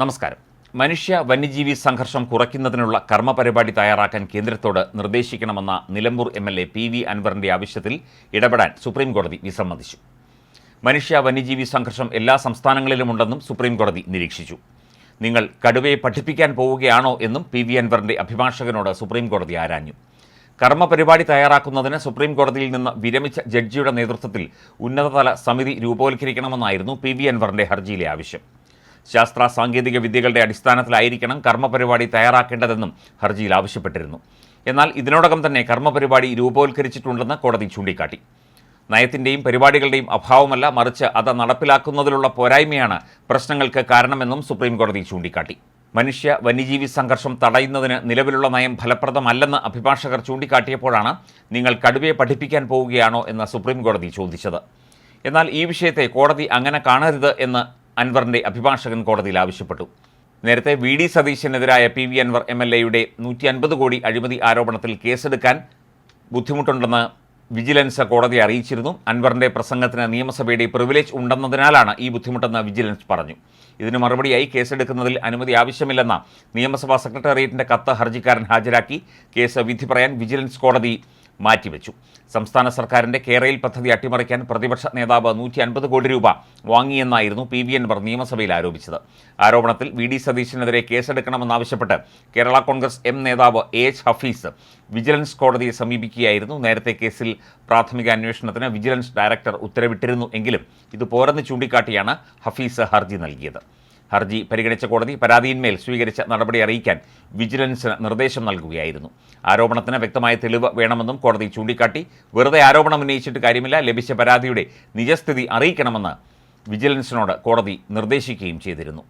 നമസ്കാരം. മനുഷ്യ വന്യജീവി സംഘർഷം കുറയ്ക്കുന്നതിനുള്ള കർമ്മപരിപാടി തയ്യാറാക്കാൻ കേന്ദ്രത്തോട് നിർദ്ദേശിക്കണമെന്ന Nilambur M L A P V അൻവറിന്റെ ആവശ്യത്തിൽ ഇടപെടാൻ സുപ്രീംകോടതി വിസമ്മതിച്ചു. മനുഷ്യ വന്യജീവി സംഘർഷം എല്ലാ സംസ്ഥാനങ്ങളിലുമുണ്ടെന്നും സുപ്രീം കോടതി നിരീക്ഷിച്ചു. നിങ്ങൾ കടുവയെ പഠിപ്പിക്കാൻ പോവുകയാണോ എന്നും പി വി അൻവറിന്റെ അഭിഭാഷകനോട് സുപ്രീംകോടതി ആരാഞ്ഞു. കർമ്മപരിപാടി തയ്യാറാക്കുന്നതിന് സുപ്രീംകോടതിയിൽ നിന്ന് വിരമിച്ച ജഡ്ജിയുടെ നേതൃത്വത്തിൽ ഉന്നതതല സമിതി രൂപവൽക്കരിക്കണമെന്നായിരുന്നു പി വി അൻവറിന്റെ ഹർജിയിലെ ആവശ്യം. ശാസ്ത്ര സാങ്കേതിക വിദ്യകളുടെ അടിസ്ഥാനത്തിലായിരിക്കണം കർമ്മപരിപാടി തയ്യാറാക്കേണ്ടതെന്നും ഹർജിയിൽ ആവശ്യപ്പെട്ടിരുന്നു. എന്നാൽ ഇതിനോടകം തന്നെ കർമ്മപരിപാടി രൂപവത്കരിച്ചിട്ടുണ്ടെന്ന് കോടതി ചൂണ്ടിക്കാട്ടി. നയത്തിന്റെയും പരിപാടികളുടെയും അഭാവമല്ല മറിച്ച് അത് നടപ്പിലാക്കുന്നതിലുള്ള പോരായ്മയാണ് പ്രശ്നങ്ങൾക്ക് കാരണമെന്നും സുപ്രീം കോടതി ചൂണ്ടിക്കാട്ടി. മനുഷ്യ വന്യജീവി സംഘർഷം തടയുന്നതിന് നിലവിലുള്ള നയം ഫലപ്രദമല്ലെന്ന് അഭിഭാഷകർ ചൂണ്ടിക്കാട്ടിയപ്പോഴാണ് നിങ്ങൾ കടുവയെ പഠിപ്പിക്കാൻ പോവുകയാണോ എന്ന് സുപ്രീം കോടതി ചോദിച്ചത്. എന്നാൽ ഈ വിഷയത്തെ കോടതി അങ്ങനെ കാണരുത് എന്ന് അൻവറിന്റെ അഭിഭാഷകൻ കോടതിയിൽ ആവശ്യപ്പെട്ടു. നേരത്തെ V D സതീശനെതിരായ P V Anvar M L എയുടെ നൂറ്റി അൻപത് കോടി അഴിമതി ആരോപണത്തിൽ കേസെടുക്കാൻ ബുദ്ധിമുട്ടുണ്ടെന്ന് വിജിലൻസ് കോടതിയെ അറിയിച്ചിരുന്നു. അൻവറിന്റെ പ്രസംഗത്തിന് നിയമസഭയുടെ പ്രിവിലേജ് ഉണ്ടെന്നതിനാലാണ് ഈ ബുദ്ധിമുട്ടെന്ന് വിജിലൻസ് പറഞ്ഞു. ഇതിന് മറുപടിയായി കേസെടുക്കുന്നതിൽ അനുമതി ആവശ്യമില്ലെന്ന നിയമസഭാ സെക്രട്ടേറിയറ്റിന്റെ കത്ത് ഹർജിക്കാരൻ ഹാജരാക്കി. കേസ് വിധി പറയാൻ വിജിലൻസ് കോടതി മാറ്റിവെച്ചു. സംസ്ഥാന സർക്കാരിന്റെ കേരയിൽ പദ്ധതി അട്ടിമറിക്കാൻ പ്രതിപക്ഷ നേതാവ് നൂറ്റി അൻപത് കോടി രൂപ വാങ്ങിയെന്നായിരുന്നു പി വി അൻവർ നിയമസഭയിൽ ആരോപിച്ചത്. ആരോപണത്തിൽ വി ഡി സതീശനെതിരെ കേസെടുക്കണമെന്നാവശ്യപ്പെട്ട് കേരള കോൺഗ്രസ് എം നേതാവ് എ എച്ച് ഹഫീസ് വിജിലൻസ് കോടതിയെ സമീപിക്കുകയായിരുന്നു. നേരത്തെ കേസിൽ പ്രാഥമിക അന്വേഷണത്തിന് വിജിലൻസ് ഡയറക്ടർ ഉത്തരവിട്ടിരുന്നു എങ്കിലും ഇത് പോരെന്ന് ചൂണ്ടിക്കാട്ടിയാണ് ഹഫീസ് ഹർജി നൽകിയത്. ഹർജി പരിഗണിച്ച കോടതി പരാതിയിന്മേൽ സ്വീകരിച്ച നടപടി അറിയിക്കാൻ വിജിലൻസിന് നിർദ്ദേശം നൽകുകയായിരുന്നു. ആരോപണത്തിന് വ്യക്തമായ തെളിവ് വേണമെന്നും കോടതി ചൂണ്ടിക്കാട്ടി വെറുതെ ആരോപണം ഉന്നയിച്ചിട്ട് കാര്യമില്ല ലഭിച്ച പരാതിയുടെ നിജസ്ഥിതി അറിയിക്കണമെന്ന് വിജിലൻസിനോട് കോടതി നിർദ്ദേശിക്കുകയും ചെയ്തിരുന്നു.